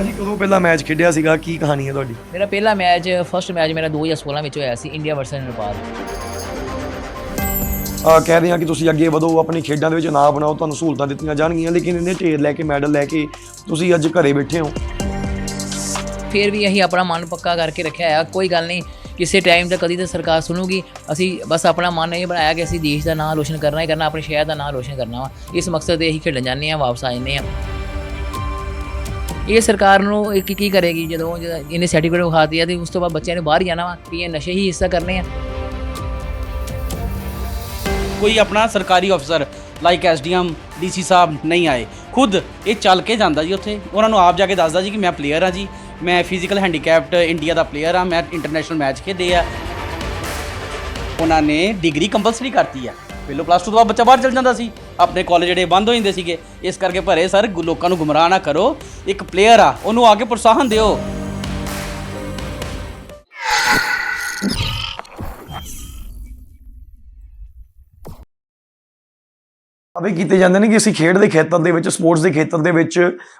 ਭਾਜੀ ਕਦੋਂ ਪਹਿਲਾ ਮੈਚ ਖੇਡਿਆ ਸੀਗਾ? ਕੀ ਕਹਾਣੀ ਹੈ ਤੁਹਾਡੀ? ਮੇਰਾ ਪਹਿਲਾ ਮੈਚ ਫਰਸਟ ਮੈਚ ਮੇਰਾ 2016 ਵਿੱਚ ਹੋਇਆ ਸੀ ਇੰਡੀਆ ਵਰਸਸ ਨੇਪਾਲ ਆ ਕਹਿ ਰਹੇ ਆ ਕਿ ਤੁਸੀਂ ਅੱਗੇ ਵਧੋ ਆਪਣੀ ਖੇਡਾਂ ਦੇ ਵਿੱਚ ਨਾਂ ਬਣਾਓ ਤੁਹਾਨੂੰ ਸਹੂਲਤਾਂ ਦਿੱਤੀਆਂ ਜਾਣਗੀਆਂ ਲੇਕਿਨ ਇਹਨੇ ਢੇਰ ਲੈ ਕੇ ਮੈਡਲ ਲੈ ਕੇ ਤੁਸੀਂ ਅੱਜ ਘਰੇ ਬੈਠੇ ਹੋ। ਫਿਰ ਵੀ ਅਸੀਂ ਆਪਣਾ ਮਨ ਪੱਕਾ ਕਰਕੇ ਰੱਖਿਆ ਹੈ ਕੋਈ ਗੱਲ ਨਹੀਂ ਕਿਸੇ ਟਾਈਮ ਤੇ ਕਦੀ ਤਾਂ ਸਰਕਾਰ ਸੁਣੂਗੀ ਅਸੀਂ ਬਸ ਆਪਣਾ ਮਨ ਇਹ ਬਣਾਇਆ ਕਿ ਅਸੀਂ ਦੇਸ਼ ਦਾ ਨਾਮ ਰੋਸ਼ਨ ਕਰਨਾ ਹੀ ਕਰਨਾ ਆਪਣੇ ਸ਼ਹਿਰ ਦਾ ਨਾਮ ਰੋਸ਼ਨ ਕਰਨਾ ਵਾ। ਇਸ ਮਕਸਦ ਤੇ ਅਸੀਂ ਖੇਡਣ ਜਾਂਦੇ ਹਾਂ ਵਾਪਸ ਆ ਜਾਂਦੇ ਹਾਂ। ਇਹ ਸਰਕਾਰ ਨੂੰ ਇਹ ਕੀ ਕਰੇਗੀ? ਜਦੋਂ ਇਹਨੇ ਸਰਟੀਫਿਕੇਟ ਵਿਖਾਤੀ ਆ ਤੇ ਉਸ ਤੋਂ ਬਾਅਦ ਬੱਚਿਆਂ ਨੇ ਬਾਹਰ ਜਾਣਾ ਵਾ, ਵੀ ਇਹ ਨਸ਼ੇ ਹੀ ਹਿੱਸਾ ਕਰਨੇ ਆ। ਕੋਈ ਆਪਣਾ ਸਰਕਾਰੀ ਅਫਸਰ ਲਾਈਕ ਐਸਡੀਐਮ ਡੀਸੀ ਸਾਹਿਬ ਨਹੀਂ ਆਏ। ਖੁਦ ਇਹ ਚੱਲ ਕੇ ਜਾਂਦਾ ਜੀ ਉੱਥੇ। ਉਹਨਾਂ ਨੂੰ ਆਪ ਜਾ ਕੇ ਦੱਸਦਾ ਜੀ ਕਿ ਮੈਂ ਪਲੇਅਰ ਆ ਜੀ। ਮੈਂ ਫਿਜ਼ੀਕਲ ਹੈਂਡੀਕੈਪਡ ਇੰਡੀਆ ਦਾ ਪਲੇਅਰ ਆ ਮੈਂ ਇੰਟਰਨੈਸ਼ਨਲ ਮੈਚ ਖੇਡੇ ਆ। ਉਹਨਾਂ ਨੇ ਡਿਗਰੀ ਕੰਪਲਸਰੀ ਕਰਤੀ ਆ। ਪਹਿਲੋਂ ਪਲੱਸ 2 ਤੋਂ ਬਾਅਦ ਬੱਚਾ ਬਾਹਰ ਚਲ ਜਾਂਦਾ ਸੀ। ਆਪਣੇ ਕਾਲਜ ਜਿਹੜੇ ਬੰਦ ਹੋ ਜਾਂਦੇ ਸੀਗੇ, ਇਸ ਕਰਕੇ ਭਰੇ ਸਰ ਲੋਕਾਂ ਨੂੰ ਗੁੰਮਰਾਹ ਨਾ ਕਰੋ। ਇੱਕ ਪਲੇਅਰ ਆ, ਉਹਨੂੰ ਆ ਕੇ ਪ੍ਰੋਤਸਾਹਨ ਦਿਓ। ਅਵੇ ਕੀਤੇ ਜਾਂਦੇ ਨੇ ਕਿ ਅਸੀਂ ਖੇਡ ਦੇ ਖੇਤਰ ਦੇ ਵਿੱਚ ਸਪੋਰਟਸ ਦੇ ਖੇਤਰ ਦੇ ਵਿੱਚ,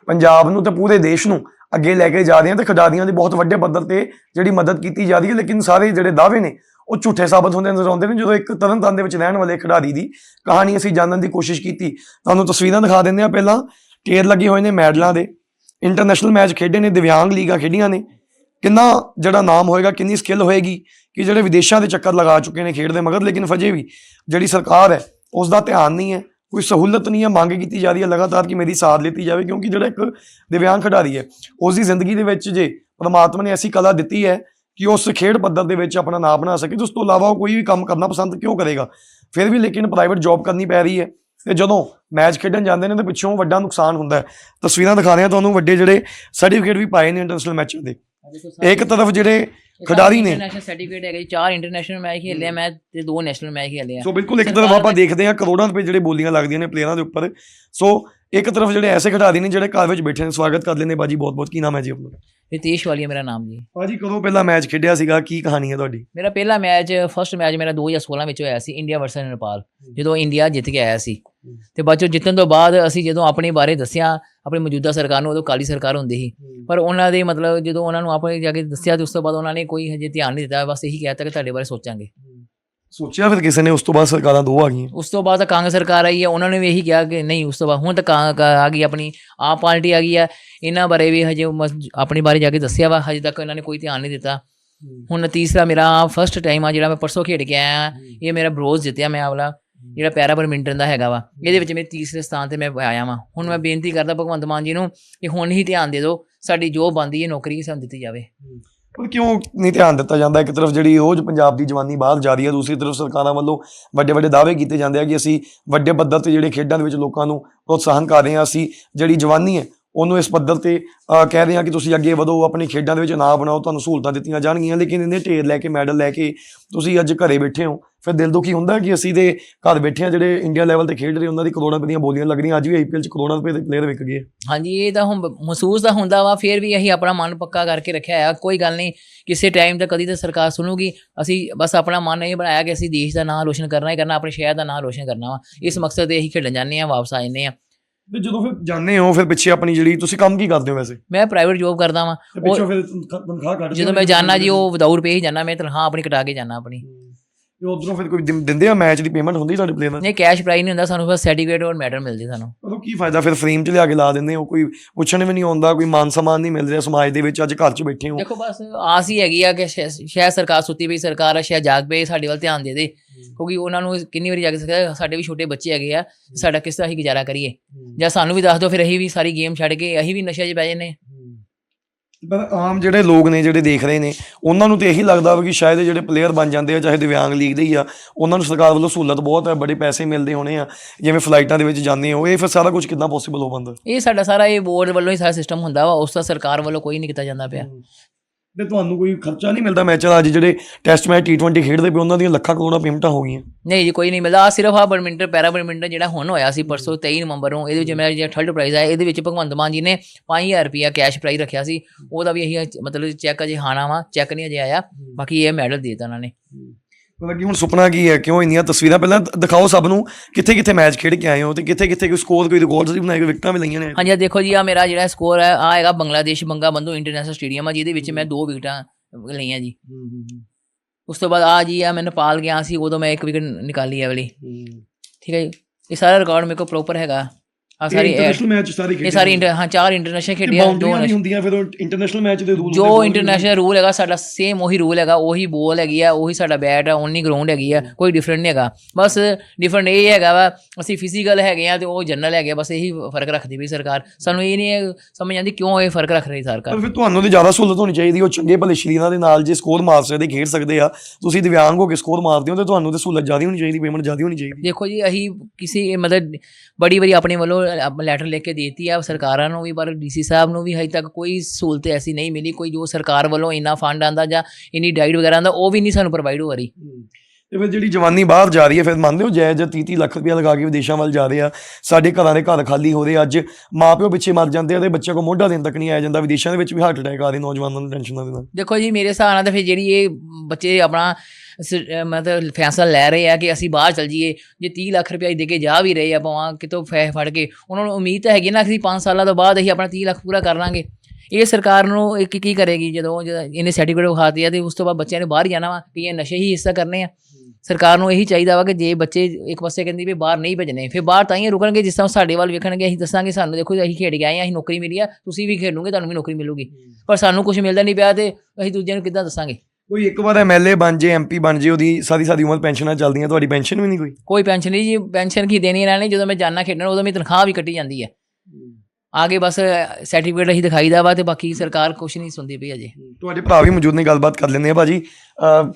ਪੰਜਾਬ ਨੂੰ ਤੇ ਪੂਰੇ ਦੇਸ਼ ਨੂੰ ਅੱਗੇ ਲੈ ਕੇ ਜਾ ਰਹੇ ਹਾਂ ਤੇ ਖਿਡਾਰੀਆਂ ਦੀ ਬਹੁਤ ਵੱਡੇ ਪੱਧਰ ਤੇ ਜਿਹੜੀ ਮਦਦ ਕੀਤੀ ਜਾ ਰਹੀ ਹੈ, ਲੇਕਿਨ ਸਾਰੇ ਜਿਹੜੇ ਦਾਅਵੇ ਨੇ ਉਹ ਝੂਠੇ ਸਾਬਤ ਹੁੰਦੇ ਨਜ਼ਰ ਆਉਂਦੇ ਨੇ ਜਦੋਂ ਇੱਕ ਤਰਨਤਾਰਨ ਦੇ ਵਿੱਚ ਰਹਿਣ ਵਾਲੇ ਖਿਡਾਰੀ ਦੀ ਕਹਾਣੀ ਅਸੀਂ ਜਾਣਨ ਦੀ ਕੋਸ਼ਿਸ਼ ਕੀਤੀ। ਤੁਹਾਨੂੰ ਤਸਵੀਰਾਂ ਦਿਖਾ ਦਿੰਦੇ ਆ ਪਹਿਲਾਂ। ਟੇਰ ਲੱਗੇ ਹੋਏ ਨੇ ਮੈਡਲਾਂ ਦੇ। ਇੰਟਰਨੈਸ਼ਨਲ ਮੈਚ ਖੇਡੇ ਨੇ, ਦਿਵਿਆਂਗ ਲੀਗਾਂ ਖੇਡੀਆਂ ਨੇ। ਕਿੰਨਾ ਜਿਹੜਾ ਨਾਮ ਹੋਏਗਾ, ਕਿੰਨੀ ਸਕਿੱਲ ਹੋਏਗੀ ਕਿ ਜਿਹੜੇ ਵਿਦੇਸ਼ਾਂ ਦੇ ਚੱਕਰ ਲਗਾ ਚੁੱਕੇ ਨੇ ਖੇਡ ਦੇ ਮਗਰ। ਲੇਕਿਨ ਫਜੇ ਵੀ ਜਿਹੜੀ ਸਰਕਾਰ ਹੈ ਉਸ ਦਾ ਧਿਆਨ ਨਹੀਂ ਹੈ। ਕੋਈ ਸਹੂਲਤ ਨਹੀਂ ਹੈ, ਮੰਗ ਕੀਤੀ ਜਾ ਰਹੀ ਹੈ ਲਗਾਤਾਰ ਕਿ ਮੇਰੀ ਸਾਥ ਲਿੱਤੀ ਜਾਵੇ ਕਿਉਂਕਿ ਜਿਹੜਾ ਇੱਕ ਦਿਵਿਆਂਗ ਖਿਡਾਰੀ ਹੈ ਉਸ ਦੀ ਜ਼ਿੰਦਗੀ ਦੇ ਵਿੱਚ ਜੇ ਪਰਮਾਤਮਾ ਨੇ ਐਸੀ ਕਲਾ ਦਿੱਤੀ ਹੈ ਕਿ ਉਸ ਖੇਡ ਪੱਧਰ ਦੇ ਵਿੱਚ ਆਪਣਾ ਨਾਮ ਬਣਾ ਸਕੇ ਉਸ ਤੋਂ ਇਲਾਵਾ ਉਹ ਕੋਈ ਵੀ ਕੰਮ ਕਰਨਾ ਪਸੰਦ ਕਿਉਂ ਕਰੇਗਾ? ਫਿਰ ਵੀ ਲੇਕਿਨ ਪ੍ਰਾਈਵੇਟ ਜੌਬ ਕਰਨੀ ਪੈ ਰਹੀ ਹੈ ਤੇ ਜਦੋਂ ਮੈਚ ਖੇਡਣ ਜਾਂਦੇ ਨੇ ਤੇ ਪਿੱਛੋਂ ਵੱਡਾ ਨੁਕਸਾਨ ਹੁੰਦਾ ਹੈ। ਤਸਵੀਰਾਂ ਦਿਖਾ ਰਹੇ ਹਾਂ ਤੁਹਾਨੂੰ ਵੱਡੇ ਜਿਹੜੇ ਸਰਟੀਫਿਕੇਟ ਵੀ ਪਾਏ ਨੇ ਇੰਟਰਨੈਸ਼ਨਲ ਮੈਚਾਂ ਦੇ। ਇੱਕ ਤਰਫ ਜਿਹੜੇ ਖਿਡਾਰੀ ਨੇ ਇੰਟਰਨੈਸ਼ਨਲ ਸਰਟੀਫਿਕੇਟ ਹੈਗਾ ਜੀ ਚਾਰ ਇੰਟਰਨੈਸ਼ਨਲ ਮੈਚ ਖੇਲੇ ਆ ਮੈਂ ਤੇ ਦੋ ਨੈਸ਼ਨਲ ਮੈਚ ਖੇਲੇ ਆ। ਸੋ ਬਿਲਕੁਲ ਇੱਕ ਤਰਫ ਆਪਾਂ ਦੇਖਦੇ ਹਾਂ ਕਰੋੜਾਂ ਰੁਪਏ ਜਿਹੜੇ ਬੋਲੀਆਂ ਲੱਗਦੀਆਂ ਨੇ ਪਲੇਅਰਾਂ ਦੇ ਉੱਪਰ। ਸੋ ਇੱਕ ਤਰਫ ਜਿਹੜੇ ਐਸੇ ਖਿਡਾਰੀ ਨੇ ਜਿਹੜੇ ਘਰ ਵਿੱਚ ਬੈਠੇ ਨੇ ਸਵਾਗਤ ਕਰ ਲੈਂਦੇ ਬਾਜੀ ਬਹੁਤ ਬਹੁਤ ਕੀ ਨਾਮ ਹੈ ਜੀ ਆਪਣਾ? ਰਿਤੇਸ਼ ਵਾਲੀਆ ਮੇਰਾ ਨਾਮ ਜੀ। ਬਾਜੀ ਕਦੋਂ ਪਹਿਲਾ ਮੈਚ ਖੇਡਿਆ ਸੀਗਾ? ਕੀ ਕਹਾਣੀ ਹੈ ਤੁਹਾਡੀ? ਮੇਰਾ ਪਹਿਲਾ ਮੈਚ ਫਰਸਟ ਮੈਚ ਮੇਰਾ 2016 ਵਿੱਚ ਹੋਇਆ ਸੀ ਇੰਡੀਆ ਵਰਸਸ ਨੇਪਾਲ। ਜਦੋਂ ਇੰਡੀਆ ਜਿੱਤ ਕੇ ਆਇਆ ਸੀ। ਤੇ ਬਾਅਦ ਚੋਂ ਜਿੱਤਣ ਤੋਂ ਬਾਅਦ ਅਸੀਂ ਜਦੋਂ ਆਪਣੇ ਬਾਰੇ ਦੱਸਿਆ ਆਪਣੀ ਮੌਜੂਦਾ ਸਰਕਾਰ ਨੂੰ ਉਦੋਂ ਕਾਲੀ ਸਰਕਾਰ ਹੁੰਦੀ ਸੀ। ਪਰ ਉਹਨਾਂ ਦੇ ਮਤਲਬ ਜਦੋਂ ਉਹਨਾਂ ਨੂੰ ਆਪਣੇ ਜਾ ਕੇ ਦੱਸਿਆ ਤੇ ਉਸ ਤੋਂ ਬਾਅਦ ਉਹਨਾਂ ਨੇ ਕੋਈ ਹਜੇ ਧਿਆਨ ਨਹੀਂ ਦਿੱਤਾ ਬਸ ਇਹੀ ਕਹਿਤਾ ਕਿ ਤੁਹਾਡੇ ਬਾਰੇ ਸੋਚਾਂਗੇ। ਸੋਚਿਆ ਫਿਰ ਕਿਸੇ ਨੇ ਉਸ ਤੋਂ ਬਾਅਦ ਸਰਕਾਰਾਂ ਦੋ ਆ ਗਈਆਂ। ਉਸ ਤੋਂ ਬਾਅਦ ਤਾਂ ਕਾਂਗਰਸ ਸਰਕਾਰ ਆਈ ਹੈ ਉਹਨਾਂ ਨੇ ਵੀ ਇਹੀ ਕਿਹਾ ਕਿ ਨਹੀਂ ਉਸ ਤੋਂ ਬਾਅਦ ਹੁਣ ਤਾਂ ਕਾਂ- ਕਾਂ- ਆ ਗਈ ਆਪਣੀ ਆਪ ਪਾਰਟੀ ਆ ਗਈ ਹੈ ਇਹਨਾਂ ਬਾਰੇ ਵੀ ਹਜੇ ਆਪਣੀ ਬਾਰੇ ਜਾ ਕੇ ਦੱਸਿਆ ਵਾ ਹਜੇ ਤੱਕ ਇਹਨਾਂ ਨੇ ਕੋਈ ਧਿਆਨ ਨਹੀਂ ਦਿੱਤਾ। ਹੁਣ ਤੀਸਰਾ ਮੇਰਾ ਫਰਸਟ ਟਾਈਮ ਆ ਜਿਹੜਾ ਮੈਂ ਪਰਸੋਂ ਖੇਡ ਕੇ ਆਇਆ ਇਹ ਮੇਰਾ ਬ੍ਰੋਜ਼ ਜਿੱਤਿਆ ਮੈਂ ਆਵਲਾ ਜਿਹੜਾ ਪੈਰਾ ਬੈਡਮਿੰਟਨ ਦਾ ਹੈਗਾ ਵਾ। ਇਹਦੇ ਵਿੱਚ ਮੇਰੇ ਤੀਸਰੇ ਸਥਾਨ ਤੇ ਮੈਂ ਆਇਆ ਵਾਂ। ਹੁਣ ਮੈਂ ਬੇਨਤੀ ਕਰਦਾ ਭਗਵੰਤ ਮਾਨ ਜੀ ਨੂੰ ਕਿ ਹੁਣ ਹੀ ਧਿਆਨ ਦੇ ਦਿਓ ਸਾਡੀ ਜੋ ਬੰਦੀ ਹੈ ਨੌਕਰੀ ਸਾਨੂੰ ਦਿੱਤੀ ਜਾਵੇ। ਪਰ ਕਿਉਂ ਨਹੀਂ ਧਿਆਨ ਦਿੱਤਾ ਜਾਂਦਾ? ਇੱਕ ਤਰਫ ਜਿਹੜੀ ਰੋਜ਼ ਪੰਜਾਬ ਦੀ ਜਵਾਨੀ ਬਾਹਰ ਜਾ ਰਹੀ ਹੈ, ਦੂਸਰੀ ਤਰਫ ਸਰਕਾਰਾਂ ਵੱਲੋਂ ਵੱਡੇ ਵੱਡੇ ਦਾਅਵੇ ਕੀਤੇ ਜਾਂਦੇ ਆ ਕਿ ਅਸੀਂ ਵੱਡੇ ਪੱਧਰ ਤੇ ਜਿਹੜੇ ਖੇਡਾਂ ਦੇ ਵਿੱਚ ਲੋਕਾਂ ਨੂੰ ਪ੍ਰੋਤਸਾਹਨ ਕਰ ਰਹੇ ਹਾਂ, ਅਸੀਂ ਜਿਹੜੀ ਜਵਾਨੀ ਹੈ ਉਹਨੂੰ ਇਸ ਪੱਧਰ ਤੇ ਕਹਿ ਰਹੇ ਹਾਂ ਕਿ ਤੁਸੀਂ ਅੱਗੇ ਵਧੋ, ਆਪਣੀ ਖੇਡਾਂ ਦੇ ਵਿੱਚ ਨਾ ਬਣਾਓ, ਤੁਹਾਨੂੰ ਸਹੂਲਤਾਂ ਦਿੱਤੀਆਂ ਜਾਣਗੀਆਂ, ਲੇਕਿਨ ਇਹਨੇ ਢੇਰ ਲੈ ਕੇ, ਮੈਡਲ ਲੈ ਕੇ ਤੁਸੀਂ ਅੱਜ ਘਰੇ ਬੈਠੇ ਹੋ। ਫਿਰ ਦਿਲ ਦੁਖੀ ਹੁੰਦਾ ਕਿ ਅਸੀਂ ਦੇ ਘਰ ਬੈਠੇ ਆ ਜਿਹੜੇ ਇੰਡੀਆ ਲੈਵਲ ਤੇ ਖੇਡ ਰਹੇ, ਉਹਨਾਂ ਦੀ ਕਰੋੜਾਂ ਰੁਪਏ ਦੀਆਂ ਬੋਲੀਆਂ ਲੱਗ ਰਹੀਆਂ, ਅੱਜ ਵੀ ਆਈਪੀਐਲ ਚ ਕਰੋੜਾਂ ਰੁਪਏ ਦੇ ਪਲੇਅਰ ਵਿਕ ਗਏ ਹਾਂਜੀ, ਇਹ ਤਾਂ ਹੁਣ ਮਹਿਸੂਸ ਤਾਂ ਹੁੰਦਾ ਵਾ, ਫਿਰ ਵੀ ਅਸੀਂ ਆਪਣਾ ਮਨ ਪੱਕਾ ਕਰਕੇ ਰੱਖਿਆ ਆ। ਕੋਈ ਗੱਲ ਨਹੀਂ, ਕਿਸੇ ਟਾਈਮ ਤੇ ਕਦੀ ਤਾਂ ਸਰਕਾਰ ਸੁਣੂਗੀ। ਅਸੀਂ ਬਸ ਆਪਣਾ ਮਨ ਇਹ ਬਣਾਇਆ ਕਿ ਅਸੀਂ ਦੇਸ਼ ਦਾ ਨਾਮ ਰੋਸ਼ਨ ਕਰਨਾ ਹੀ ਕਰਨਾ, ਆਪਣੇ ਸ਼ਹਿਰ ਦਾ ਨਾਮ ਰੋਸ਼ਨ ਕਰਨਾ ਵਾ। ਇਸ ਮਕਸਦ ਤੇ ਅਸੀਂ ਖੇਡਣ ਜਾਂਦੇ ਹਾਂ, ਵਾਪਸ ਆ ਜਾਂਦੇ ਹਾਂ। ਤੇ ਜਦੋਂ ਫਿਰ ਜਾਂਦੇ ਹੋ ਫਿਰ ਪਿੱਛੇ ਆਪਣੀ ਜਿਹੜੀ ਤੁਸੀਂ ਕੰਮ ਕੀ ਕਰਦੇ ਹੋ ਵੈਸੇ? ਮੈਂ ਪ੍ਰਾਈਵੇਟ ਜੋਬ ਕਰਦਾ ਵਾਂ। ਤੇ ਪਿੱਛੋਂ ਫਿਰ ਤਨਖਾਹ ਕੱਢਦੇ ਜਦੋਂ ਮੈਂ ਜਾਣਾ ਜੀ ਉਹ ਵਿਦਆਊਟ ਪੇ ਹੀ ਜਾਣਾ ਮੈਂ ਤਨਖਾਹ ਆਪਣੀ ਕਟਾ ਕੇ ਜਾਣਾ ਆਪਣੀ। ਤੇ ਉਧਰੋਂ ਫਿਰ ਕੋਈ ਦਿੰ- ਦਿੰਦੇ ਆ ਮੈਚ ਦੀ ਪੇਮੈਂਟ ਹੁੰਦੀ ਤੁਹਾਡੇ ਪਲੇਅਰ ਨਾਲ? ਨਹੀਂ ਕੈਸ਼ ਪ੍ਰਾਈਜ਼ ਨਹੀਂ ਹੁੰਦਾ ਸਾਨੂੰ ਬਸ ਸਰਟੀਫਿਕੇਟ ਔਰ ਮੈਡਲ ਮਿਲਦੇ ਸਾਨੂੰ। ਉਦੋਂ ਕੀ ਫਾਇਦਾ ਫਿਰ ਫਰੇਮ 'ਚ ਲਿਆ ਕੇ ਲਾ ਦਿੰਦੇ ਹੋ? ਕੋਈ ਪੁੱਛਣ ਵੀ ਨਹੀਂ ਆਉਂਦਾ ਕੋਈ ਮਾਨ ਸਨਮਾਨ ਨਹੀਂ ਮਿਲ ਰਿਹਾ ਸਮਾਜ ਦੇ ਵਿੱਚ ਅੱਜ ਘਰ 'ਚ ਬੈਠੇ ਹੋ। ਦੇਖੋ ਬਸ ਆਸ ਹੀ ਹੈਗੀ ਆ ਕਿ ਸ਼ਾਇਦ ਸ਼ਾਇਦ ਸਰਕਾਰ ਸੁੱਤੀ ਪਈ ਸਰਕਾਰ ਆ ਸ਼ਾਇਦ ਜਾਗ ਪਈ ਸਾਡੇ ਵੱਲ ਧਿਆਨ ਦੇ ਦੇ। ਕਿਉਂਕਿ ਉਹਨਾਂ ਨੂੰ ਕਿੰਨੀ ਵਾਰੀ ਜਾ ਕੇ ਸਿਖਾਇਆ ਸਾਡੇ ਵੀ ਛੋਟੇ ਬੱਚੇ ਹੈਗੇ ਆ ਸਾਡਾ ਕਿਸ ਤਰ੍ਹਾਂ ਹੀ ਗੁਜ਼ਾਰਾ ਕਰੀਏ। ਜਾਂ ਸਾਨੂੰ ਵੀ ਦੱਸ ਦਿਓ ਫਿਰ ਅਸੀਂ ਵੀ ਸਾਰੀ ਗੇਮ ਛੱਡ ਕੇ ਅਸੀਂ ਵੀ ਨਸ਼ੇ 'ਚ ਪੈ ਜੰਨੇ ਪਰ ਆਮ ਜਿਹੜੇ ਲੋਕ ਨੇ ਜਿਹੜੇ ਦੇਖ ਰਹੇ ਨੇ ਉਹਨਾਂ ਨੂੰ ਤੇ ਇਹੀ ਲੱਗਦਾ ਵਾ ਕਿ ਸ਼ਾਇਦ ਇਹ ਜਿਹੜੇ ਪਲੇਅਰ ਬਣ ਜਾਂਦੇ ਆ ਚਾਹੇ ਦਿਵਿਆਂਗ ਲੀਗ ਦੇ ਹੀ ਆ ਉਹਨਾਂ ਨੂੰ ਸਰਕਾਰ ਵੱਲੋਂ ਸਹੂਲਤ ਬਹੁਤ ਹੈ ਬੜੇ ਪੈਸੇ ਮਿਲਦੇ ਹੋਣੇ ਆ ਜਿਵੇਂ ਫਲਾਈਟਾਂ ਦੇ ਵਿੱਚ ਜਾਂਦੇ ਹੋ ਇਹ ਫਿਰ ਸਾਰਾ ਕੁਝ ਕਿੱਦਾਂ ਪੋਸੀਬਲ ਹੋ ਪਾਉਂਦਾ ਇਹ ਸਾਡਾ ਸਾਰਾ ਇਹ ਬੋਰਡ ਵੱਲੋਂ ਹੀ ਸਾਰਾ ਸਿਸਟਮ ਹੁੰਦਾ ਵਾ ਉਸ ਦਾ ਸਰਕਾਰ ਵੱਲੋਂ ਕੋਈ ਨਹੀਂ ਕੀਤਾ ਜਾਂਦਾ ਪਿਆ। ਤੇ ਤੁਹਾਨੂੰ ਕੋਈ ਖਰਚਾ ਨਹੀਂ ਮਿਲਦਾ ਮੈਚਾਂ ਦਾ ਅੱਜ ਜਿਹੜੇ ਟੈਸਟ ਮੈਚ T20 ਖੇਡਦੇ ਪਏ, ਉਹਨਾਂ ਦੀਆਂ ਲੱਖਾਂ ਕਰੋੜਾਂ ਪੇਮੈਂਟਾਂ ਹੋ ਗਈਆਂ। ਨਹੀਂ ਜੀ, ਕੋਈ ਨਹੀਂ ਮਿਲਦਾ। ਆਹ ਸਿਰਫ ਆ ਬੈਡਮਿੰਟਨ ਪੈਰਾ ਬੈਡਮਿੰਟਨ ਜਿਹੜਾ ਹੁਣ ਹੋਇਆ ਸੀ ਪਰਸੋਂ 23 ਨਵੰਬਰ ਨੂੰ, ਇਹਦੇ ਵਿੱਚ ਮੇਰਾ ਜਿਹੜਾ ਥਰਡ ਪ੍ਰਾਈਜ਼ ਆਇਆ ਇਹਦੇ ਵਿੱਚ ਭਗਵੰਤ ਮਾਨ ਜੀ ਨੇ 5000 ਰੁਪਿਆ ਕੈਸ਼ ਪ੍ਰਾਈਜ਼ ਰੱਖਿਆ ਸੀ। ਉਹਦਾ ਵੀ ਅਸੀਂ ਮਤਲਬ ਚੈੱਕ ਅਜੇ ਹਾਣਾ ਵਾ ਚੈੱਕ ਨਹੀਂ ਅਜੇ ਆਇਆ। ਬਾਕੀ ਇਹ ਮੈਡਲ ਦੇ ਦਿੱਤਾ ਉਹਨਾਂ ਨੇ। ਮਤਲਬ ਕਿ ਹੁਣ ਸੁਪਨਾ ਕੀ ਹੈ? ਕਿਉਂ ਇੰਨੀਆਂ ਤਸਵੀਰਾਂ? ਪਹਿਲਾਂ ਦਿਖਾਓ ਸਭ ਨੂੰ ਕਿੱਥੇ ਕਿੱਥੇ ਮੈਚ ਖੇਡ ਕੇ ਆਏ ਹੋ ਤੇ ਕਿੱਥੇ ਕਿੱਥੇ ਕੋਈ ਸਕੋਰ ਕੋਈ ਰਿਕਾਰਡਸ ਵੀ ਬਣਾਏ ਕੋਈ ਵਿਕਟਾਂ ਵੀ ਲਈਆਂ ਨੇ? ਹਾਂਜੀ ਦੇਖੋ ਜੀ ਆ ਮੇਰਾ ਜਿਹੜਾ ਸਕੋਰ ਹੈ ਆ ਹੈਗਾ ਬੰਗਲਾਦੇਸ਼ ਬੰਗਾ ਬੰਧੂ ਇੰਟਰਨੈਸ਼ਨਲ ਸਟੇਡੀਅਮ ਆ ਜਿਹਦੇ ਵਿੱਚ ਮੈਂ ਦੋ ਵਿਕਟਾਂ ਲਈਆਂ ਜੀ। ਉਸ ਤੋਂ ਬਾਅਦ ਆ ਜੀ ਆ ਮੈਂ ਨੇਪਾਲ ਗਿਆ ਸੀ ਉਦੋਂ ਮੈਂ ਇੱਕ ਵਿਕਟ ਨਿਕਾਲੀ ਹੈ। ਵਾਲੀ ਠੀਕ ਹੈ ਜੀ? ਇਹ ਸਾਰਾ ਰਿਕਾਰਡ ਮੇਰੇ ਕੋਲ ਪ੍ਰੋਪਰ ਹੈਗਾ। ਆ ਸਾਰੀ ਇੰਟਰਨੈਸ਼ਨਲ ਮੈਚ ਸਾਰੇ ਇਹ ਸਾਰੀ ਇੰਟਰ- ਹਾਂ ਚਾਰ ਇੰਟਰਨੈਸ਼ਨਲ ਖੇਡੀਆਂ ਦੋ ਬਾਉਂਡਰੀਆਂ ਵੀ ਹੁੰਦੀਆਂ ਫਿਰ ਇੰਟਰਨੈਸ਼ਨਲ ਮੈਚ ਦੇ ਰੂਲ ਜੋ ਇੰਟਰਨੈਸ਼ਨਲ ਰੂਲ ਹੈਗਾ ਸਾਡਾ ਸੇਮ ਉਹੀ ਰੂਲ ਹੈਗਾ ਉਹੀ ਬੋਲ ਹੈਗੀ ਆ ਉਹੀ ਸਾਡਾ ਬੈਟ ਹੈ ਓਨਲੀ ਗਰਾਊਂਡ ਹੈਗੀ ਆ ਕੋਈ ਡਿਫਰੈਂਟ ਨਹੀਂ ਹੈਗਾ। ਬਸ ਡਿਫਰੈਂਟ ਇਹ ਹੈਗਾ ਵਾ ਅਸੀਂ ਫਿਜ਼ੀਕਲ ਹੈਗੇ ਆ ਤੇ ਉਹ ਜਨਰਲ ਹੈਗੇ ਆ, ਬਸ ਇਹੀ ਫ਼ਰਕ ਰੱਖਦੀ ਵੀ ਸਰਕਾਰ। ਸਾਨੂੰ ਇਹ ਨਹੀਂ ਸਮਝ ਆਉਂਦੀ ਕਿਉਂ ਇਹ ਫ਼ਰਕ ਰੱਖ ਰਹੀ ਸਰਕਾਰ। ਫਿਰ ਤੁਹਾਨੂੰ ਤੇ ਜ਼ਿਆਦਾ ਸਹੂਲਤ ਹੋਣੀ ਚਾਹੀਦੀ ਉਹ ਚੰਗੇ ਭਲੇ ਸ਼ਰੀਰਾਂ ਦੇ ਨਾਲ ਜੇ ਸਕੋਰ ਮਾਰ ਸਕਦੇ ਖੇਡ ਸਕਦੇ ਆ। ਤੁਸੀਂ ਦਿਵਿਆਂਗ ਹੋ ਕੇ ਸਕੋਰ ਮਾਰਦੇ ਹੋ ਤੇ ਤੁਹਾਨੂੰ ਤੇ ਸਹੂਲਤ ਜ਼ਿਆਦਾ ਹੋਣੀ ਚਾਹੀਦੀ ਪੇਮੈਂਟ ਜ਼ਿਆਦਾ ਹੋਣੀ ਚਾਹੀਦੀ। ਦੇਖੋ ਜੀ ਅਸੀਂ ਕਿਸੇ ਮਤਲਬ ਬੜੀ ਬੜੀ ਆਪਣੇ ਵੱਲੋਂ ਲੈਟਰ ਲਿਖ ਕੇ ਦੇਤੀ ਆ ਸਰਕਾਰਾਂ ਨੂੰ ਵੀ ਪਰ ਡੀਸੀ ਸਾਹਿਬ ਨੂੰ ਵੀ ਹਜੇ ਤੱਕ ਕੋਈ ਸਹੂਲਤ ਐਸੀ ਨਹੀਂ ਮਿਲੀ ਕੋਈ ਜੋ ਸਰਕਾਰ ਵੱਲੋਂ ਇੰਨਾ ਫੰਡ ਆਂਦਾ ਜਾਂ ਇੰਨੀ ਡਾਈਟ ਵਗੈਰਾ ਆਂਦਾ ਉਹ ਵੀ ਨਹੀਂ ਸਾਨੂੰ ਪ੍ਰੋਵਾਈਡ ਹੋ ਰਹੀ ਤੇ ਫਿਰ ਜਿਹੜੀ ਜਵਾਨੀ ਬਾਹਰ ਜਾ ਰਹੀ ਹੈ ਫਿਰ ਮੰਨਦੇ ਹੋ ਜੈ ਜੈ 30 ਲੱਖ ਰੁਪਇਆ ਲਗਾ ਕੇ ਵਿਦੇਸ਼ਾਂ ਵੱਲ ਜਾ ਰਹੇ ਆ ਸਾਡੇ ਘਰਾਂ ਦੇ ਘਰ ਖਾਲੀ ਹੋ ਰਹੇ। ਅੱਜ ਮਾਪਿਓ ਪਿੱਛੇ ਮਰ ਜਾਂਦੇ ਆ ਤੇ ਬੱਚਿਆਂ ਕੋਲ ਮੋਢਾ ਦੇਣ ਤੱਕ ਨਹੀਂ ਆਇਆ ਜਾਂਦਾ ਵਿਦੇਸ਼ਾਂ ਦੇ ਵਿੱਚ ਵੀ ਹਾਰਟ ਅਟੈਕ ਆ ਰਹੇ ਨੌਜਵਾਨਾਂ ਨੂੰ ਟੈਨਸ਼ਨਾਂ ਦੇ ਨਾਲ ਦੇਖੋ ਜੀ ਮੇਰੇ ਹਿਸਾਬ ਨਾਲ ਤਾਂ ਫਿਰ ਜਿਹੜੀ ਇਹ ਬੱਚੇ ਆਪਣਾ ਮਤਲਬ ਫੈਸਲਾ ਲੈ ਰਹੇ ਆ ਕਿ ਅਸੀਂ ਬਾਹਰ ਚਲ ਜਾਈਏ। ਜੇ 30 ਲੱਖ ਰੁਪਏ ਦੇ ਕੇ ਜਾ ਵੀ ਰਹੇ ਆ ਭਾਵੇਂ ਕਿਤੋਂ ਫੈ ਫੜ ਕੇ। ਉਹਨਾਂ ਨੂੰ ਉਮੀਦ ਤਾਂ ਹੈਗੀ ਨਾ ਕਿ 5 ਸਾਲਾਂ ਤੋਂ ਬਾਅਦ ਅਸੀਂ ਆਪਣਾ 30 ਲੱਖ ਪੂਰਾ ਕਰ ਲਾਂਗੇ। ਇਹ ਸਰਕਾਰ ਨੂੰ ਇਹ ਕੀ ਕਰੇਗੀ ਜਦੋਂ ਇਹਨੇ ਸਰਟੀਫਿਕੇਟ ਵਿਖਾਤੀ ਆ ਤੇ ਉਸ ਤੋਂ ਬਾਅਦ ਬੱਚਿਆਂ ਨੇ ਬਾਹਰ ਜਾਣਾ ਵਾ ਕਿ ਇਹ ਨਸ਼ੇ ਹੀ ਹਿੱਸਾ ਕਰਨੇ ਆ। ਸਰਕਾਰ ਨੂੰ ਇਹੀ ਚਾਹੀਦਾ ਵਾ ਕਿ ਜੇ ਬੱਚੇ ਇੱਕ ਪਾਸੇ ਕਹਿੰਦੀ ਵੀ ਬਾਹਰ ਨਹੀਂ ਭੇਜਣੇ ਫਿਰ ਬਾਹਰ ਤਾਂ ਹੀ ਰੁਕਣਗੇ ਜਿਸ ਤਰ੍ਹਾਂ ਸਾਡੇ ਵੱਲ ਵੇਖਣਗੇ। ਅਸੀਂ ਦੱਸਾਂਗੇ ਸਾਨੂੰ ਦੇਖੋ ਅਸੀਂ ਖੇਡ ਕੇ ਆਏ ਆ ਅਸੀਂ ਨੌਕਰੀ ਮਿਲੀ ਆ ਤੁਸੀਂ ਵੀ ਖੇਡੋਗੇ ਤੁਹਾਨੂੰ ਵੀ ਨੌਕਰੀ ਮਿਲੂਗੀ। ਪਰ ਸਾਨੂੰ ਕੁਝ ਮਿਲਦਾ ਨਹੀਂ ਪਿਆ ਤੇ ਅਸੀਂ ਦੂਜਿਆਂ ਨੂੰ ਕਿੱਦਾਂ ਦੱਸਾਂਗੇ? ਕੋਈ ਇੱਕ ਵਾਰ ਐਮਐਲਏ ਬਣ ਜੇ ਐਮਪੀ ਬਣ ਜੇ ਉਹਦੀ ਸਾਰੀ ਸਾਰੀ ਉਮਰ ਪੈਨਸ਼ਨਾਂ ਚੱਲਦੀਆਂ ਤੁਹਾਡੀ ਪੈਨਸ਼ਨ ਵੀ ਨਹੀਂ ਕੋਈ? ਕੋਈ ਪੈਨਸ਼ਨ ਨਹੀਂ ਜੀ ਪੈਨਸ਼ਨ ਕੀ ਦੇਣੀ ਇਹਨਾਂ ਨੇ? ਜਦੋਂ ਮੈਂ ਜਾਣਾ ਖੇਡਣ ਉਦੋਂ ਮੇਰੀ ਤਨਖਾਹ ਵੀ ਕੱਟੀ ਜਾਂਦੀ ਹੈ। ਆਗੇ ਬਸ ਸਰਟੀਫਿਕੇਟ ਅਸੀਂ ਦਿਖਾਈਦਾ ਵਾ ਤੇ ਬਾਕੀ ਸਰਕਾਰ ਕੁਝ ਨਹੀਂ ਸੁਣਦੀ ਪਈ ਅਜੇ। ਤੁਹਾਡੇ ਭਰਾ ਵੀ ਮੌਜੂਦ ਨੇ ਗੱਲਬਾਤ ਕਰ ਲੈਂਦੇ ਆ ਭਾਜੀ।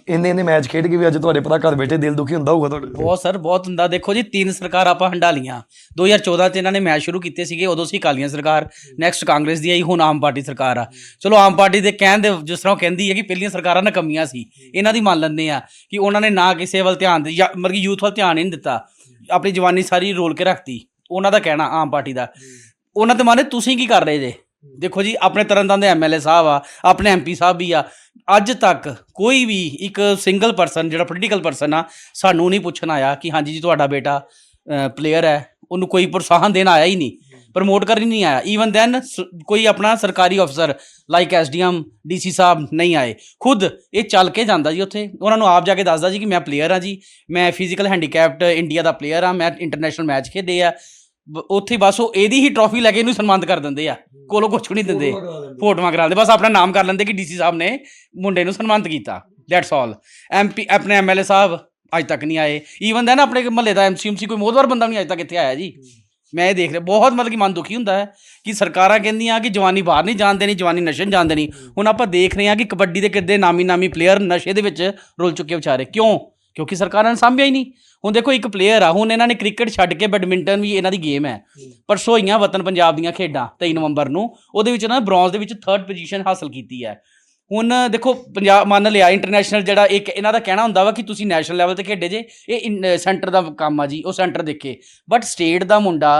ਇੰਨੇ ਇੰਨੇ ਮੈਚ ਖੇਡ ਕੇ ਵੀ ਅੱਜ ਤੁਹਾਡੇ ਭਰਾ ਘਰ ਬੈਠੇ ਦਿਲ ਦੁਖੀ ਹੁੰਦਾ ਹੋਊਗਾ ਤੁਹਾਡੇ ਬਹੁਤ ਸਰ ਬਹੁਤ ਹੁੰਦਾ। ਦੇਖੋ ਜੀ ਤਿੰਨ ਸਰਕਾਰ ਆਪਾਂ ਹੰਡਾ ਲੀਆਂ 2014 ਚ ਇਹਨਾਂ ਨੇ ਮੈਚ ਸ਼ੁਰੂ ਕੀਤੇ ਸੀਗੇ ਉਦੋਂ ਸੀ ਕਾਲੀਆਂ ਸਰਕਾਰ। ਨੈਕਸਟ ਕਾਂਗਰਸ ਦੀ ਆਈ ਹੁਣ ਆਮ ਪਾਰਟੀ ਸਰਕਾਰ ਆ। ਚਲੋ ਆਮ ਪਾਰਟੀ ਦੇ ਕਹਿਣ ਦੇ ਜਿਸ ਤਰ੍ਹਾਂ ਉਹ ਕਹਿੰਦੀ ਹੈ ਕਿ ਪਹਿਲੀਆਂ ਸਰਕਾਰਾਂ ਨਕਮੀਆਂ ਸੀ। ਇਹਨਾਂ ਦੀ ਮੰਨ ਲੈਂਦੇ ਆ ਕਿ ਉਹਨਾਂ ਨੇ ਨਾ ਕਿਸੇ ਵੱਲ ਧਿਆਨ ਦੇ ਜਾਂ ਮਤਲਬ ਕਿ ਯੂਥ ਵੱਲ ਧਿਆਨ ਹੀ ਨਹੀਂ ਦਿੱਤਾ। ਆਪਣੀ ਜਵਾਨੀ ਸਾਰੀ ਰੋਲ ਕੇ ਰੱਖਤੀ। ਉਹਨਾਂ ਦਾ ਕਹਿਣਾ ਆਮ ਪਾਰਟੀ ਦਾ। ਉਹਨਾਂ ਤੇ ਮਾਨੇ ਤੁਸੀਂ ਕੀ ਕਰ ਰਹੇ ਜੇ? ਦੇਖੋ ਜੀ ਆਪਣੇ ਤਰਨਤਾਰਨ ਦੇ ਐਮਐਲਏ ਸਾਹਿਬ ਆ ਆਪਣੇ ਐਮਪੀ ਸਾਹਿਬ ਵੀ ਆ। ਅੱਜ ਤੱਕ ਕੋਈ ਵੀ ਇੱਕ ਸਿੰਗਲ ਪਰਸਨ ਜਿਹੜਾ ਪੋਲੀਟੀਕਲ ਪਰਸਨ ਆ ਸਾਨੂੰ ਨਹੀਂ ਪੁੱਛਣ ਆਇਆ ਕਿ ਹਾਂਜੀ ਜੀ ਤੁਹਾਡਾ ਬੇਟਾ ਪਲੇਅਰ ਹੈ। ਉਹਨੂੰ ਕੋਈ ਪ੍ਰੋਤਸਾਹਨ ਦੇਣ ਆਇਆ ਹੀ ਨਹੀਂ। ਪ੍ਰਮੋਟ ਕਰਨ ਨਹੀਂ ਆਇਆ। ਈਵਨ ਦੈਨ ਕੋਈ ਆਪਣਾ ਸਰਕਾਰੀ ਅਫਸਰ ਲਾਈਕ ਐਸਡੀਐਮ ਡੀਸੀ ਸਾਹਿਬ ਨਹੀਂ ਆਏ। ਖੁਦ ਇਹ ਚੱਲ ਕੇ ਜਾਂਦਾ ਜੀ ਉੱਥੇ। ਉਹਨਾਂ ਨੂੰ ਆਪ ਜਾ ਕੇ ਦੱਸਦਾ ਜੀ ਕਿ ਮੈਂ ਪਲੇਅਰ ਆ ਜੀ। ਮੈਂ ਫਿਜ਼ੀਕਲ ਹੈਂਡੀਕੈਪਟ ਇੰਡੀਆ ਦਾ ਪਲੇਅਰ ਆ ਮੈਂ ਇੰਟਰਨੈਸ਼ਨਲ ਮੈਚ ਖੇਡੇ ਆ। ਬ- ਉੱਥੇ ਬਸ ਉਹ ਇਹਦੀ ਹੀ ਟਰੋਫੀ ਲੈ ਕੇ ਇਹਨੂੰ ਸਨਮਾਨਿਤ ਕਰ ਦਿੰਦੇ ਆ। ਕੋਲੋਂ ਕੁਝ ਨਹੀਂ ਦਿੰਦੇ। ਫੋਟੋਆਂ ਕਰਾ ਲੈਂਦੇ ਬਸ ਆਪਣਾ ਨਾਮ ਕਰ ਲੈਂਦੇ ਕਿ ਡੀਸੀ ਸਾਹਿਬ ਨੇ ਮੁੰਡੇ ਨੂੰ ਸਨਮਾਨਿਤ ਕੀਤਾ। ਦੈਟਸ ਆਲ ਐਮਪੀ ਆਪਣੇ ਐਮਐਲਏ ਸਾਹਿਬ ਅੱਜ ਤੱਕ ਨਹੀਂ ਆਏ। ਈਵਨ ਦੈਨ ਆਪਣੇ ਮਹੱਲੇ ਦਾ ਐਮਸੀ ਐਮਸੀ ਕੋਈ ਮੋਦਵਾਰ ਬੰਦਾ ਵੀ ਨਹੀਂ ਅੱਜ ਤੱਕ ਇੱਥੇ ਆਇਆ ਜੀ। ਮੈਂ ਇਹ ਦੇਖ ਰਿਹਾ ਬਹੁਤ ਮਤਲਬ ਕਿ ਮਨ ਦੁਖੀ ਹੁੰਦਾ ਹੈ ਕਿ ਸਰਕਾਰਾਂ ਕਹਿੰਦੀਆਂ ਕਿ ਜਵਾਨੀ ਬਾਹਰ ਨਹੀਂ ਜਾਣ ਦੇਣੀ ਜਵਾਨੀ ਨਸ਼ੇ ਨਹੀਂ ਜਾਣ ਦੇਣੀ। ਹੁਣ ਆਪਾਂ ਦੇਖ ਰਹੇ ਹਾਂ ਕਿ ਕਬੱਡੀ ਦੇ ਕਿੱਡੇ ਨਾਮੀ ਨਾਮੀ ਪਲੇਅਰ ਨਸ਼ੇ ਦੇ ਵਿੱਚ ਰੁੱਲ ਚੁੱਕੇ ਵਿਚਾਰੇ। ਕਿਉਂ? ਕਿਉਂਕਿ ਸਰਕਾਰਾਂ ਨੇ ਸਾਂਭਿਆ ਹੀ ਨਹੀਂ। ਹੁਣ ਦੇਖੋ ਇੱਕ ਪਲੇਅਰ ਆ ਹੁਣ ਇਹਨਾਂ ਨੇ ਕ੍ਰਿਕਟ ਛੱਡ ਕੇ ਬੈਡਮਿੰਟਨ ਵੀ ਇਹਨਾਂ ਦੀ ਗੇਮ ਹੈ। ਪਰਸੋਂ ਹੋਈਆਂ ਵਤਨ ਪੰਜਾਬ ਦੀਆਂ ਖੇਡਾਂ 23 ਨਵੰਬਰ ਨੂੰ ਉਹਦੇ ਵਿੱਚ ਇਹਨਾਂ ਨੇ ਬ੍ਰੌਂਜ਼ ਦੇ ਵਿੱਚ 3rd ਪੋਜੀਸ਼ਨ ਹਾਸਲ ਕੀਤੀ ਹੈ। ਹੁਣ ਦੇਖੋ ਪੰਜਾਬ ਮੰਨ ਲਿਆ ਇੰਟਰਨੈਸ਼ਨਲ ਜਿਹੜਾ ਇੱਕ ਇਹਨਾਂ ਦਾ ਕਹਿਣਾ ਹੁੰਦਾ ਵਾ ਕਿ ਤੁਸੀਂ ਨੈਸ਼ਨਲ ਲੈਵਲ ਤੇ ਖੇਡੇ ਜੇ ਇਹ ਸੈਂਟਰ ਦਾ ਕੰਮ ਆ ਜੀ ਉਹ ਸੈਂਟਰ ਦੇਖੇ। ਬਟ ਸਟੇਟ ਦਾ ਮੁੰਡਾ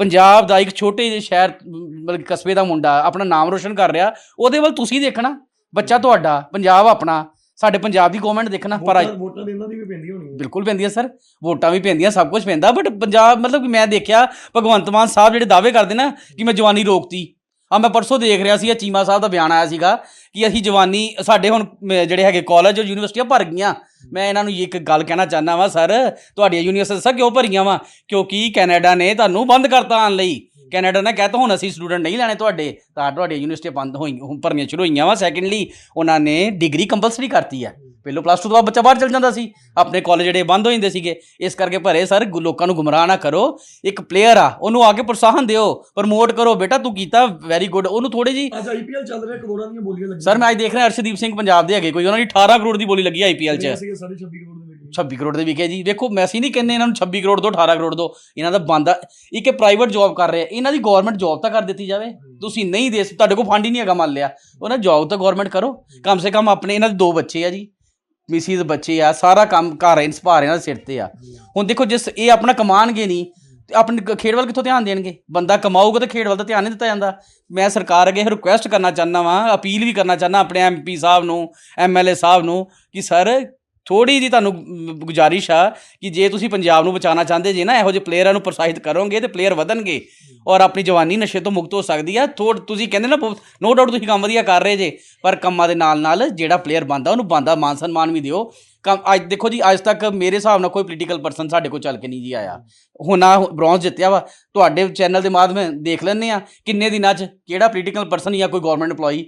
ਪੰਜਾਬ ਦਾ ਇੱਕ ਛੋਟੇ ਜਿਹੇ ਸ਼ਹਿਰ ਮਤਲਬ ਕਸਬੇ ਦਾ ਮੁੰਡਾ ਆਪਣਾ ਨਾਮ ਰੋਸ਼ਨ ਕਰ ਰਿਹਾ ਉਹਦੇ ਵੱਲ ਤੁਸੀਂ ਦੇਖਣਾ ਬੱਚਾ ਤੁਹਾਡਾ ਪੰਜਾਬ ਆਪਣਾ। ਸਾਡੇ ਪੰਜਾਬ ਦੀ ਗਵਰਨਮੈਂਟ ਦੇਖਣਾ ਪਰ ਅੱਜ- ਵੋਟਾਂ ਦੇ ਇਹਨਾਂ ਦੀ ਵੀ ਪੈਂਦੀ ਹੋਣੀ ਬਿਲਕੁਲ ਪੈਂਦੀਆਂ ਸਰ ਵੋਟਾਂ ਵੀ ਪੈਂਦੀਆਂ ਸਭ ਕੁਝ ਪੈਂਦਾ ਬਟ ਪੰਜਾਬ ਮਤਲਬ ਕਿ ਮੈਂ ਦੇਖਿਆ ਭਗਵੰਤ ਮਾਨ ਸਾਹਿਬ ਜਿਹੜੇ ਦਾਅਵੇ ਕਰਦੇ ਨਾ ਕਿ ਮੈਂ ਜਵਾਨੀ ਰੋਕਤੀ। ਆ ਮੈਂ ਪਰਸੋਂ ਦੇਖ ਰਿਹਾ ਸੀ ਇਹ ਚੀਮਾ ਸਾਹਿਬ ਦਾ ਬਿਆਨ ਆਇਆ ਸੀਗਾ ਕਿ ਅਸੀਂ ਜਵਾਨੀ ਸਾਡੇ ਹੁਣ ਮ, ਜਿਹੜੇ ਹੈਗੇ ਕਾਲਜ ਔਰ ਯੂਨੀਵਰਸਿਟੀਆਂ ਭਰ ਗਈਆਂ। ਮੈਂ ਇਹਨਾਂ ਨੂੰ ਇੱਕ ਗੱਲ ਕਹਿਣਾ ਚਾਹੁੰਦਾ ਵਾਂ ਸਰ ਤੁਹਾਡੀਆਂ ਯੂਨੀਵਰਸਿਟੀਆਂ ਸਰ ਕਿਉਂ ਭਰੀਆਂ ਵਾ? ਕਿਉਂਕਿ ਕੈਨੇਡਾ ਨੇ ਤੁਹਾਨੂੰ ਬੰਦ ਕਰਤਾ ਆਉਣ ਲਈ। ਕੈਨੇਡਾ ਨੇ ਕਹਿਤਾ ਹੁਣ ਅਸੀਂ ਸਟੂਡੈਂਟ ਨਹੀਂ ਲੈਣੇ ਤੁਹਾਡੇ ਤਾਂ ਤੁਹਾਡੀਆਂ ਯੂਨੀਵਰਸਿਟੀਆਂ ਬੰਦ ਹੋਈ ਹੁਣ ਭਰਨੀਆਂ ਸ਼ੁਰੂ ਹੋਈਆਂ ਵਾ। ਸੈਕੰਡਲੀ ਉਹਨਾਂ ਨੇ ਡਿਗਰੀ ਕੰਪਲਸਰੀ ਕਰਤੀ ਹੈ ਪਹਿਲਾਂ ਪਲੱਸ 2 ਤੋਂ ਬਾਅਦ ਬੱਚਾ ਬਾਹਰ ਚਲ ਜਾਂਦਾ ਸੀ। ਆਪਣੇ ਕਾਲਜ ਜਿਹੜੇ ਬੰਦ ਹੋ ਜਾਂਦੇ ਸੀਗੇ। ਇਸ ਕਰਕੇ ਭਰੇ ਸਰ ਲੋਕਾਂ ਨੂੰ ਗੁੰਮਰਾਹ ਨਾ ਕਰੋ। ਇੱਕ ਪਲੇਅਰ ਆ ਉਹਨੂੰ ਆ ਕੇ ਪ੍ਰੋਤਸਾਹਨ ਦਿਓ। ਪ੍ਰਮੋਟ ਕਰੋ ਬੇਟਾ ਤੂੰ ਕੀਤਾ ਵੈਰੀ ਗੁੱਡ ਉਹਨੂੰ ਥੋੜੀ ਜੀ ਅੱਜ ਆਈਪੀਐਲ ਚੱਲ ਰਿਹਾ ਕਰੋੜਾਂ ਦੀਆਂ ਬੋਲੀਆਂ ਲੱਗੀਆਂ। ਸਰ ਮੈਂ ਅੱਜ ਦੇਖ ਰਿਹਾ ਅਰਸ਼ਦੀਪ ਸਿੰਘ ਪੰਜਾਬ ਦੇ ਹੈਗੇ। ਕੋਈ ਉਹਨਾਂ ਦੀ 18 ਕਰੋੜ ਦੀ ਬੋਲੀ ਲੱਗੀ ਆਈਪੀਐਲ 'ਚ। 26 ਕਰੋੜ 26 ਕਰੋੜ ਦੇ ਵਿਕੇ ਜੀ। ਵੇਖੋ ਮੈਂ ਅਸੀਂ ਨਹੀਂ ਕਹਿੰਦੇ ਇਹਨਾਂ ਨੂੰ 26 ਕਰੋੜ ਦੋ 18 ਕਰੋੜ ਦੋ। ਇਹਨਾਂ ਦਾ ਬੰਦਾ ਇੱਕ ਪ੍ਰਾਈਵੇਟ ਜੌਬ ਕਰ ਰਹੇ। ਇਹਨਾਂ ਦੀ ਗਵਰਨਮੈਂਟ ਜੌਬ ਤਾਂ ਕਰ ਦਿੱਤੀ ਜਾਵੇ। ਤੁਸੀਂ ਨਹੀਂ ਦੇ ਤੁਹਾਡੇ ਕੋਲ ਫੰਡ ਹੀ ਨਹੀਂ ਹੈਗਾ ਮੰਨ ਲਿਆ। ਉਹਨਾਂ ਜੌਬ ਤਾਂ ਗਵਰਨਮੈਂਟ ਕਰੋ। ਕਮ ਸੇ ਕਮ ਆਪਣੇ ਇਹਨਾਂ ਦੇ ਦੋ ਬੱਚੇ ਆ ਜੀ। ਮਿਸਿਸ ਬੱਚੇ ਆ। ਸਾਰਾ ਕੰਮ ਘਰ ਇਹਨਾਂ ਭਾਰ ਇਹਨਾਂ ਦੇ ਸਿਰ ਤੇ ਆ। ਹੁਣ ਦੇਖੋ ਜਿਸ ਇਹ ਆਪਣਾ ਕਮਾਣਗੇ ਨਹੀਂ ਤੇ ਆਪਣੀ ਖੇਡ ਵੱਲ ਕਿੱਥੋਂ ਧਿਆਨ ਦੇਣਗੇ? ਬੰਦਾ ਕਮਾਊਗਾ ਤਾਂ ਖੇਡ ਵੱਲ ਤਾਂ ਧਿਆਨ ਨਹੀਂ ਦਿੱਤਾ ਜਾਂਦਾ। ਮੈਂ ਸਰਕਾਰ ਅੱਗੇ ਰਿਕੁਐਸਟ ਕਰਨਾ ਚਾਹੁੰਦਾ ਵਾਂ ਅਪੀਲ ਵੀ ਕਰਨਾ ਚਾਹੁੰਦਾ ਆਪਣੇ ਐਮਪੀ ਸਾਹਿਬ ਨੂੰ ਐਮਐਲਏ ਸਾਹਿਬ ਨੂੰ ਕਿ ਸਰ ਥੋੜੀ ਜੀ ਤੁਹਾਨੂੰ ਗੁਜ਼ਾਰਿਸ਼ ਆ ਕਿ ਜੇ ਤੁਸੀਂ ਪੰਜਾਬ ਨੂੰ ਬਚਾਉਣਾ ਚਾਹੁੰਦੇ, ਜੇ ਨਾ ਇਹੋ ਜਿਹੇ ਪਲੇਅਰਾਂ ਨੂੰ ਪ੍ਰੋਤਸਾਹਿਤ ਕਰੋਗੇ ਤੇ ਪਲੇਅਰ ਵਧਣਗੇ ਔਰ ਆਪਣੀ ਜਵਾਨੀ ਨਸ਼ੇ ਤੋਂ ਮੁਕਤ ਹੋ ਸਕਦੀ ਆ। ਥੋੜ ਤੁਸੀਂ ਕਹਿੰਦੇ ਨਾ ਨੋ ਡਾਊਟ ਤੁਸੀਂ ਕੰਮ ਵਧੀਆ ਕਰ ਰਹੇ ਜੇ, ਪਰ ਕੰਮਾਂ ਦੇ ਨਾਲ ਨਾਲ ਜਿਹੜਾ ਪਲੇਅਰ ਬੰਦਾ ਉਹਨੂੰ ਬੰਦਾ ਮਾਨ ਸਨਮਾਨ ਵੀ ਦਿਓ। ਕੰਮ, ਅੱਜ ਦੇਖੋ ਜੀ, ਅੱਜ ਤੱਕ ਮੇਰੇ ਹਿਸਾਬ ਨਾਲ ਕੋਈ ਪੋਲੀਟੀਕਲ ਪਰਸਨ ਸਾਡੇ ਕੋਲ ਚੱਲ ਕੇ ਨਹੀਂ ਜੀ ਆਇਆ। ਹੁਣ ਆ ਬ੍ਰੌਂਜ਼ ਜਿੱਤਿਆ ਵਾ। ਤੁਹਾਡੇ ਚੈਨਲ ਦੇ ਮਾਧਿਅਮ ਦੇਖ ਲੈਂਦੇ ਆ ਕਿੰਨੇ ਦਿਨਾਂ 'ਚ ਕਿਹੜਾ ਪੋਲੀਟੀਕਲ ਪਰਸਨ ਜਾਂ ਕੋਈ ਗਵਰਨਮੈਂਟ EMPLOYEE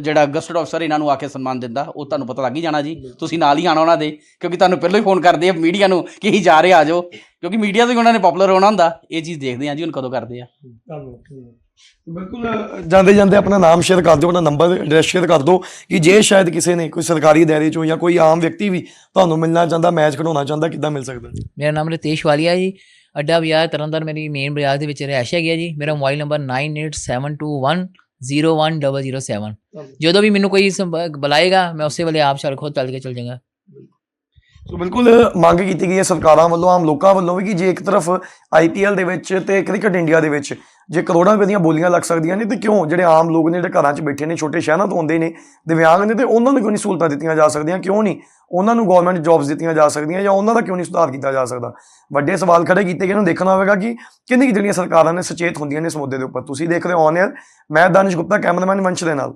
ਜਿਹੜਾ ਗਸਟਡ ਅਫਸਰ ਇਹਨਾਂ ਨੂੰ ਆ ਕੇ ਸਨਮਾਨ ਦਿੰਦਾ ਉਹ ਤੁਹਾਨੂੰ ਪਤਾ ਲੱਗ ਹੀ ਜਾਣਾ ਜੀ। ਤੁਸੀਂ ਨਾਲ ਹੀ ਆਣਾ ਉਹਨਾਂ ਦੇ ਕਿਉਂਕਿ ਤੁਹਾਨੂੰ ਪਹਿਲਾਂ ਹੀ ਫੋਨ ਕਰਦੇ ਆ ਮੀਡੀਆ ਨੂੰ ਕਿ ਅਸੀਂ ਜਾ ਰਹੇ ਆ ਜਾਓ। ਕਿਉਂਕਿ ਮੀਡੀਆ ਤੋਂ ਹੀ ਉਹਨਾਂ ਨੇ ਪਪੂਲਰ ਹੋਣਾ ਹੁੰਦਾ। ਇਹ ਚੀਜ਼ ਦੇਖਦੇ ਆ ਜੀ ਹੁਣ ਕਦੋਂ ਕਰਦੇ ਆ। ਬਿਲਕੁਲ ਜਾਂਦੇ ਜਾਂਦੇ ਆਪਣਾ ਨਾਮ ਸ਼ੇਅਰ ਕਰ ਦਿਓ ਆਪਣਾ ਨੰਬਰ ਐਡਰੈਸ ਸ਼ੇਅਰ ਕਰ ਦਿਓ ਕਿ ਜੇ ਸ਼ਾਇਦ ਕਿਸੇ ਨੇ ਕੋਈ ਸਰਕਾਰੀ ਦਾਇਰੇ ਚੋਂ ਜਾਂ ਕੋਈ ਆਮ ਵਿਅਕਤੀ ਵੀ ਤੁਹਾਨੂੰ ਮਿਲਣਾ ਚਾਹੁੰਦਾ ਮੈਚ ਖਿਡਾਉਣਾ ਚਾਹੁੰਦਾ ਕਿੱਦਾਂ ਮਿਲ ਸਕਦਾ? ਮੇਰਾ ਨਾਮ ਰਿਤੇਸ਼ ਵਾਲੀਆ ਜੀ। ਅੱਡਾ ਬਾਜ਼ਾਰ ਤਰਨਤਾਰਨ ਮੇਰੀ ਮੇਨ ਬਾਜ਼ਾਰ ਦੇ ਵਿੱਚ ਰਿਹਾਇਸ਼ ਹੈਗੀ ਹੈ ਜੀ। ਮੇਰਾ ਮੋਬਾਈਲ ਨੰਬਰ 9872101007 ਜਦੋਂ ਵੀ ਮੈਨੂੰ ਕੋਈ ਸੰਪਰਕ ਬੁਲਾਏਗਾ, ਮੈਂ ਉਸੇ ਵੇਲੇ ਆਪ ਚੱਲ ਖੁਦ ਚੱਲ ਕੇ ਚੱਲ ਜਾਵਾਂਗਾ ਸੋ ਬਿਲਕੁਲ ਮੰਗ ਕੀਤੀ ਗਈ ਹੈ ਸਰਕਾਰਾਂ ਵੱਲੋਂ, ਆਮ ਲੋਕਾਂ ਵੱਲੋਂ ਵੀ ਕਿ ਜੇ ਇੱਕ ਤਰਫ ਆਈਪੀਐਲ ਦੇ ਵਿੱਚ ਤੇ ਕ੍ਰਿਕਟ ਇੰਡੀਆ ਦੇ ਵਿੱਚ ਜੇ ਕਰੋੜਾਂ ਰੁਪਏ ਦੀਆਂ ਬੋਲੀਆਂ ਲੱਗ ਸਕਦੀਆਂ ਨੇ, ਤੇ ਕਿਉਂ? ਜਿਹੜੇ ਆਮ ਲੋਕ ਨੇ, ਜਿਹੜੇ ਘਰਾਂ 'ਚ ਬੈਠੇ ਨੇ, ਛੋਟੇ ਸ਼ਹਿਰਾਂ ਤੋਂ ਆਉਂਦੇ ਨੇ, ਦਿਵਿਆਂਗ ਨੇ, ਤੇ ਉਹਨਾਂ ਨੂੰ ਕਿਉਂ ਨਹੀਂ ਸਹੂਲਤਾਂ ਦਿੱਤੀਆਂ ਜਾ ਸਕਦੀਆਂ? ਕਿਉਂ ਨਹੀਂ? ਉਹਨਾਂ ਨੂੰ ਗਵਰਨਮੈਂਟ ਜੌਬਸ ਦਿੱਤੀਆਂ ਜਾ ਸਕਦੀਆਂ ਜਾਂ ਉਹਨਾਂ ਦਾ ਕਿਉਂ ਨਹੀਂ ਸੁਧਾਰ ਕੀਤਾ ਜਾ ਸਕਦਾ? ਵੱਡੇ ਸਵਾਲ ਖੜੇ ਕੀਤੇ ਗਏ ਨੂੰ ਦੇਖਣਾ ਹੋਵੇਗਾ ਕਿ ਕਿੰਨੀ ਕੁ ਜਿਹੜੀਆਂ ਸਰਕਾਰਾਂ ਨੇ ਸੁਚੇਤ ਹੁੰਦੀਆਂ ਨੇ ਇਸ ਮੁੱਦੇ ਦੇ ਉੱਪਰ। ਤੁਸੀਂ ਦੇਖ ਰਹੇ ਹੋ ਔਨ 에ਅਰ ਮੈਂ ਦਾਨਿਸ਼ ਗੁਪਤਾ, ਕੈਮਰਾਮੈਨ ਵੰਸ਼ ਦੇ ਨਾਲ।